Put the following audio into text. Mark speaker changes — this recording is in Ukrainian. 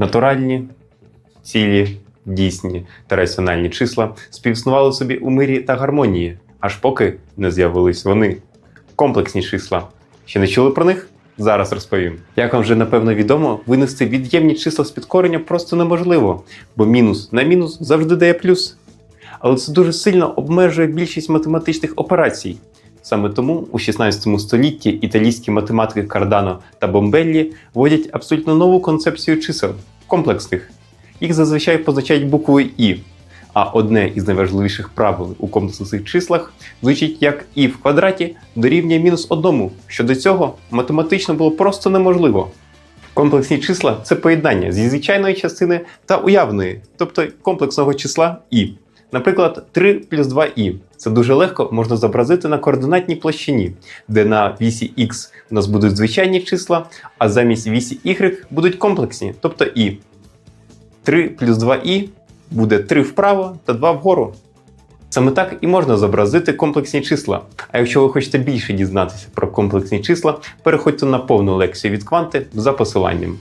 Speaker 1: Натуральні, цілі, дійсні та раціональні числа співіснували собі у мирі та гармонії, аж поки не з'явились вони. Комплексні числа. Ще не чули про них? Зараз розповім. Як вам вже напевно відомо, винести від'ємні числа з підкорення просто неможливо, бо мінус на мінус завжди дає плюс. Але це дуже сильно обмежує більшість математичних операцій. Саме тому у 16 столітті італійські математики Кардано та Бомбеллі вводять абсолютно нову концепцію чисел комплексних. Їх зазвичай позначають буквою І. А одне із найважливіших правил у комплексних числах звучить як і в квадраті дорівнює мінус одному, що до цього математично було просто неможливо. Комплексні числа це поєднання зі звичайної частини та уявної, тобто комплексного числа і. Наприклад, 3 плюс 2і. Це дуже легко можна зобразити на координатній площині, де на вісі x у нас будуть звичайні числа, а замість вісі y будуть комплексні, тобто і. 3 плюс 2і буде 3 вправо та 2 вгору. Саме так і можна зобразити комплексні числа. А якщо ви хочете більше дізнатися про комплексні числа, переходьте на повну лекцію від кванти за посиланням.